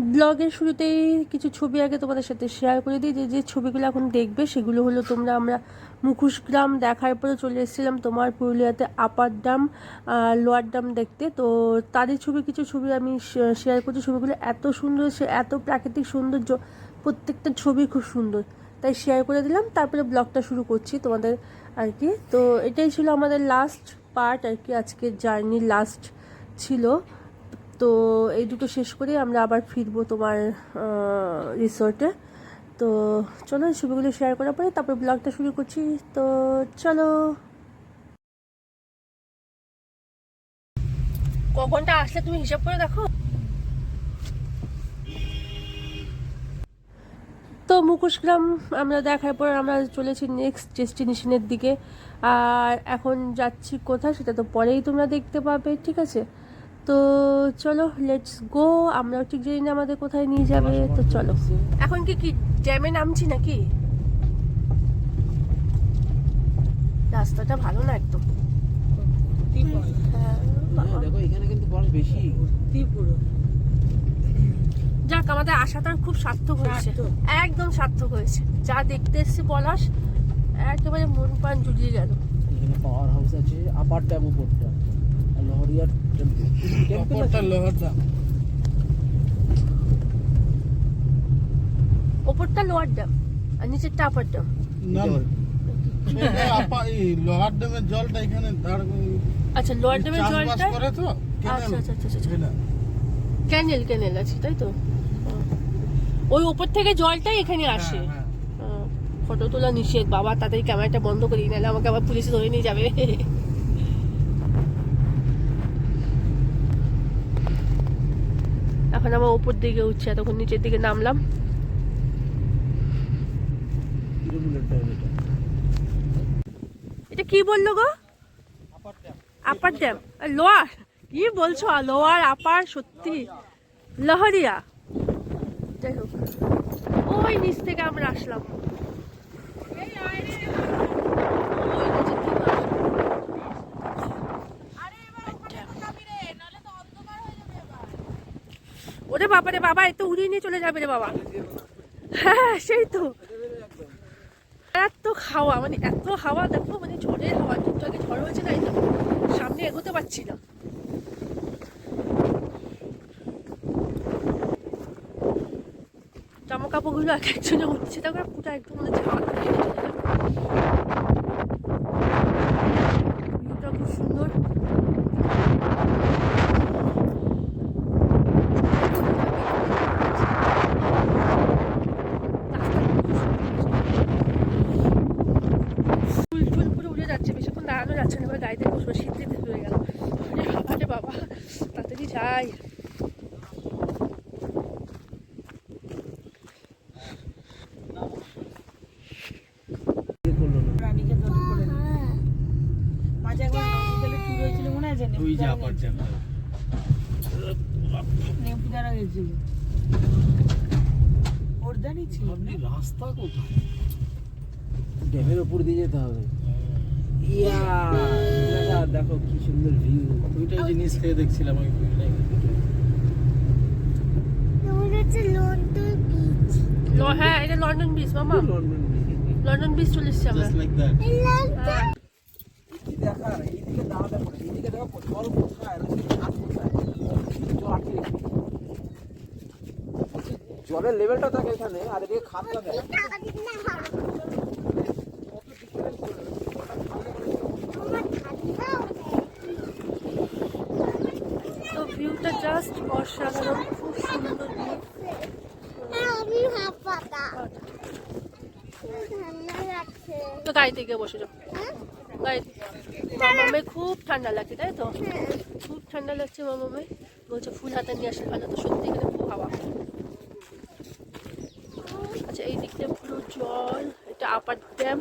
ব্লগের শুরুতেই কিছু ছবি আগে তোমাদের সাথে শেয়ার করে দিই। যে যে ছবিগুলো এখন দেখবে, সেগুলো হলো তোমরা আমরা মুখোশগ্রাম দেখার পরে চলে এসেছিলাম তোমার পুরুলিয়াতে আপার ডাম লোয়ার ডাম দেখতে। তো তাদের ছবি, কিছু ছবি আমি শেয়ার করছি। ছবিগুলো এত সুন্দর, সে এত প্রাকৃতিক সৌন্দর্য, প্রত্যেকটা ছবি খুব সুন্দর। তাই শেয়ার করে দিলাম, তারপরে ব্লগটা শুরু করছি তোমাদের আর কি। তো এটাই ছিল আমাদের লাস্ট পার্ট আর কি, আজকের জার্নির লাস্ট ছিল। তো এই দুটো শেষ করে আমরা আবার ফিরবো তোমার রিসোর্টে তো চলো ছবিগুলো শেয়ার করার পরে তারপর ব্লগটা শুরু করছি। তো চলো। কখনটা আসলে তুমি হিসাব করে দেখো। তো মুখোশগ্রাম আমরা দেখার পর আমরা চলেছি নেক্সট ডেস্টিনেশনের দিকে। আর এখন যাচ্ছি কোথায় সেটা তো পরেই তোমরা দেখতে পাবে ঠিক আছে? তো চলো লেটস গো আমরাও ঠিক জানি না আমাদের কোথায় নিয়ে যাবে তো চলো। এখন কি কি জ্যামে নামছি নাকি? রাস্তাটা ভালো না একদম। হ্যাঁ, ত্রিপুরা। যাক আমাদের আশাটা খুব সার্থক হয়েছে। একদম সার্থক হয়েছে। যা দেখতে এসেছি পলাশ একেবারে মন প্রাণ জুড়িয়ে গেল। এখানে পাওয়ার হাউস আছে আপার ড্যাম উপরটা। লহরিয়ার টেম্পল টেম্পল অপরটা লোহার দাম ওপরটা লোয়ার ড্যাম আর নিচেরটা আপার ড্যাম না না এটা আপা এই লোহার ড্যামের জলটা এখানে আচ্ছা লোয়ার ড্যামের জলটা? করে তো? আচ্ছা আচ্ছা আচ্ছা আচ্ছা। ক্যানেল ক্যানেল আছে তাই তো? ওই উপর থেকে জলটাই এখানে আসে। হ্যাঁ, হ্যাঁ। ফটো তোলা নিষেধ। বাবা তাড়াতাড়ি ক্যামেরাটা বন্ধ করি নাহলে আমাকে আবার পুলিশে ধরে নিয়ে যাবে। এখন আমার উপর দিকে উঠছে, এতক্ষণ নিচের দিকে নামলাম। এটা কি বলল গো? Upper dam. লোয়ার। কি বলছো? লোয়ার, আপার, সত্যি। লহরিয়া। যাই হোক। ওই নিচ থেকে আমরা আসলাম ওই নিচের থেকে আসলাম। ওরে বাবা রে বাবা এত উড়িয়ে নিয়ে চলে যাবে রে বাবা। হ্যাঁ সেই তো। এত হাওয়া মানে এত হাওয়া, দেখো মানে ঝড়ের হাওয়া কিন্তু আগে ঝড় হয়েছে তাই তো। সামনে এগোতে পারছি না। জামা কাপড়গুলো এক একজনে উঠছে তারপরে পুরো একদম মনে হচ্ছে দিয়ে চলে যাবে। ভিউটা খুব সুন্দর ফুল টুল পুরো উড়ে যাচ্ছে বেশিক্ষণ এবার গাড়িতে বসবো শীত দিতে হয়ে গেল। আরে বাবা রে বাবা তাড়াতাড়ি যাই। করল না রানীকে ধরে করে দিল। মাঝে একবার নদীতে ট্যুর হয়েছিল আছে? ওই যে আপার ড্যাম নেপুদারা গেছিল। ওরদারই ছিল। রাস্তা কোথায়? ড্যামের উপর দিয়ে যেতে হবে। ইয়া দেখো কি সুন্দর ভিউ দুইটা জিনিস খেয়ে দেখছিলাম ওই ল- হ্যাঁ এটা লন্ডন বিচ মামা। লন্ডন লন্ডন বিচ চলে এসছি আমরা। লাইক দ্যাট হ্যাঁ। কি এইদিকে দাঁড়াতে পারে এইদিকে দেখো জল কোথায় আর কোথায়? জল আটকে জলের লেভেলটা থাকে এখানে আর এদিকে খাতটা দেখ তো ভিউটা জাস্ট অসাধারণ, খুব সুন্দর তো গাড়িতে গিয়ে বসে যাও। মামামে খুব ঠান্ডা লাগছে, তাই তো? খুব ঠান্ডা লাগছে মামামে বলছে ফুল হাতে নিয়ে আসলে ভালো তো সত্যি এখানে খুব হাওয়া। আচ্ছা এই দিকটা পুরো জল, এটা আপার ড্যাম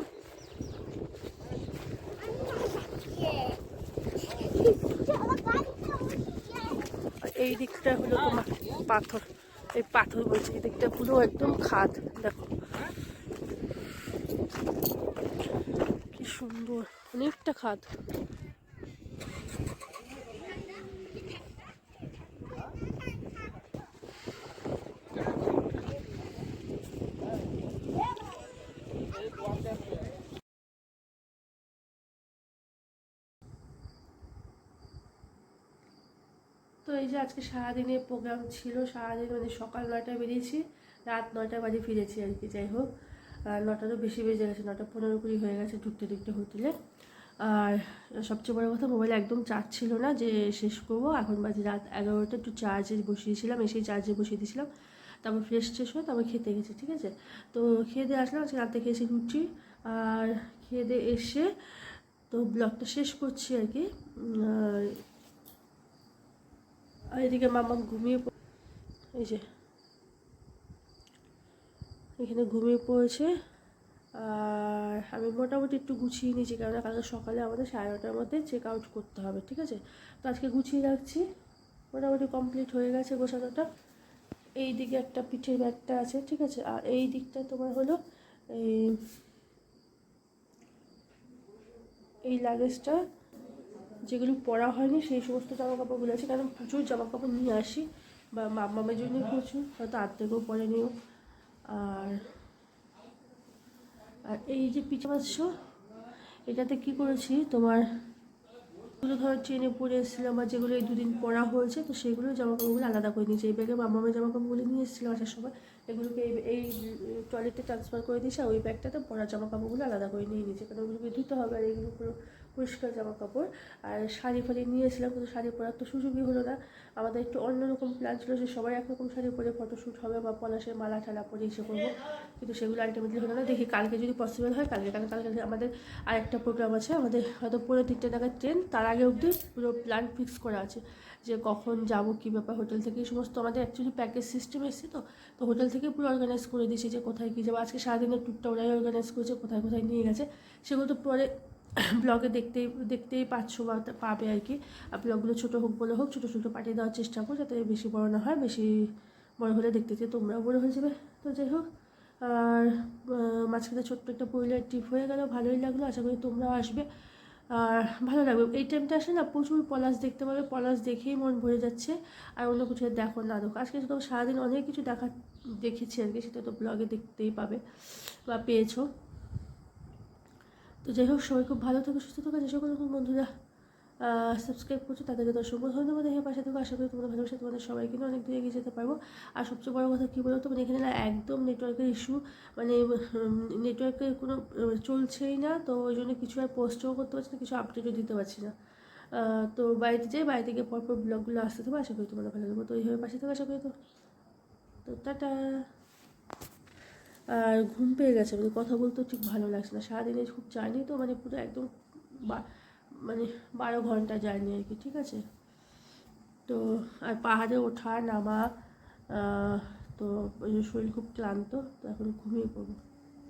এই দিকটা হলো তোমার পাথর। এই পাথর বলছে, এই দিকটা পুরো একদম খাদ, দেখো। কি সুন্দর, অনেকটা খাদ। এই যে আজকে সারাদিনের প্রোগ্রাম ছিল, সারাদিন মানে সকাল নয়টায় বেরিয়েছি, রাত নয়টায় বাজে ফিরেছি আর কি, যাই হোক। নটারও বেশি বেজে গেছে, নটা পনেরো কুড়ি হয়ে গেছে ঢুকতে ঢুকতে হোটেলে। আর সবচেয়ে বড় কথা মোবাইলে একদম চার্জ ছিল না, যে শেষ করব, এখন বাজে রাত এগারোটা, একটু চার্জে বসিয়েছিলাম, এসেই চার্জে বসিয়ে দিয়েছিলাম। তারপর ফ্রেশ শেষ হয়ে তারপর খেতে গেছি, ঠিক আছে? তো খেয়ে দিয়ে আসলাম, আজকে রাতে খেয়েছি রুটি আর খেয়ে দিয়ে এসে তো ব্লগটা শেষ করছি আর কি। আর এদিকে মামা ঘুমিয়ে এই যে। এখানে ঘুমিয়ে পড়েছে। আর আমি মোটামুটি একটু গুছিয়ে নিয়েছি, কেননা কালকে সকালে আমাদের সাড়ে নটার মধ্যে চেক আউট করতে হবে, ঠিক আছে? তো আজকে গুছিয়ে রাখছি। মোটামুটি কমপ্লিট হয়ে গেছে গোছানোটা। এই দিকে একটা পিঠের ব্যাগটা আছে, ঠিক আছে? আর এই দিকটা তোমার হলো এই এই লাগেজটা যেগুলো পরা হয়নি, সেই সমস্ত জামা কাপড়গুলো আছে। কারণ প্রচুর জামা কাপড় নিয়ে আসি। বা মামামের জন্য প্রচুর, হয়তো আর থেকেও পরে নিও। আর আর এই যে পিঠে পাচ্ছ এটাতে কি করেছি? তোমার যেগুলো ধরো ট্রেনে পরে এসেছিলাম বা যেগুলো এই দুদিন পরা হয়েছে, তো সেগুলো জামা কাপড়গুলো আলাদা করে নিয়েছি। এই ব্যাগে মামামের জামা কাপড়গুলো নিয়ে এসেছিলাম আসার সময়। এগুলোকে এই এই টয়লেটে ট্রান্সফার করে দিয়েছি আর ওই ব্যাগটাতে পরা জামা কাপড়গুলো আলাদা করে নিয়ে নিয়েছি। কারণ ওগুলোকে ধুতে হবে আর এগুলো পরিষ্কার জামা কাপড়, আর শাড়ি ফাড়ি নিয়ে এসেছিলাম কিন্তু শাড়ি পরার তো সুযোগই হলো না। আমাদের একটু অন্যরকম প্ল্যান ছিল যে সবাই একরকম শাড়ি পরে ফটোশ্যুট হবে বা পলাশের মালা ঠালা পরে এসে করব কিন্তু সেগুলো আলটিমেটলি হলো না। দেখি কালকে যদি পসিবল হয় কালকে, কারণ কালকে আমাদের আরেকটা প্রোগ্রাম আছে, আমাদের হয়তো পনেরো তিনটে নাগাদ ট্রেন তার আগে অবধি পুরো প্ল্যান ফিক্স করা আছে। যে কখন যাব, কী ব্যাপার হোটেল থেকে এই সমস্ত আমাদের অ্যাকচুয়ালি প্যাকেজ সিস্টেম এসেছে তো। তো হোটেল থেকে পুরো অর্গানাইজ করে দিয়েছি যে কোথায় কী যাব। আজকে সারাদিনের ট্যুরটা ওরাই অর্গানাইজ করেছে, কোথায় কোথায় নিয়ে গেছে, সেগুলো তো পরে ব্লগে দেখতেই দেখতেই পাচ্ছ বা পাবে আর কি। আর ব্লগগুলো ছোটো হোক বলে হোক, ছোটো ছোটো পাঠিয়ে দেওয়ার চেষ্টা করো, যাতে বেশি বড় না হয়, বেশি বড় হলে দেখতে দেখতে তোমরাও বড় হয়ে যাবে। তো যাই হোক, আর মাঝখানে ছোট্ট একটা পুরুলিয়ার ট্রিপ হয়ে গেল, ভালোই লাগল, আশা করি তোমরাও আসবে। আর ভালো লাগবে, এই টাইমটা আসে না, প্রচুর পলাশ দেখতে পাবে, পলাশ দেখেই মন ভরে যাচ্ছে, আর অন্য কিছু দেখো না, দেখো। আজকে তো সারাদিন অনেক কিছু দেখা, দেখেছি আর কি, সেটা তো ব্লগে দেখতেই পাবে বা পেয়েছ। তো যাই হোক, সবাই খুব ভালো থাকো, সুস্থ থাকো। যে সকল বন্ধুরা সাবস্ক্রাইব করছ, তাদেরকে তো অসংখ্য ধন্যবাদ। এই পাশে থেকে, আশা করি তোমাদের ভালোবাসা, তোমাদের সবাইকে নিয়ে অনেক দূরে এগিয়ে যেতে পারব। আর সবচেয়ে বড় কথা কী বলতো মানে এখানে না একদম নেটওয়ার্কের ইস্যু মানে নেটওয়ার্কের কোনো চলছেই না, তো ওই জন্য কিছু আর পোস্টও করতে পারছি না, কিছু আপডেটও দিতে পারছি না। তো বাড়িতে যাই, বাড়িতে গিয়ে পরপর ব্লগগুলো আসতে থাকব আশা করি তোমাদের ভালো লাগবে তো এইভাবে পাশে থেকে, আশা করি তো তো টাটা। আর ঘুম পেয়ে গেছে মানে কথা বলতেও ঠিক ভালো লাগছে না। সারাদিনে খুব জার্নি তো মানে পুরো একদম মানে বারো ঘণ্টা জার্নি আর কি, ঠিক আছে? তো, আর পাহাড়ে ওঠা, নামা তো, ওই শরীর খুব ক্লান্ত, তো এখন ঘুমিয়ে পড়ব।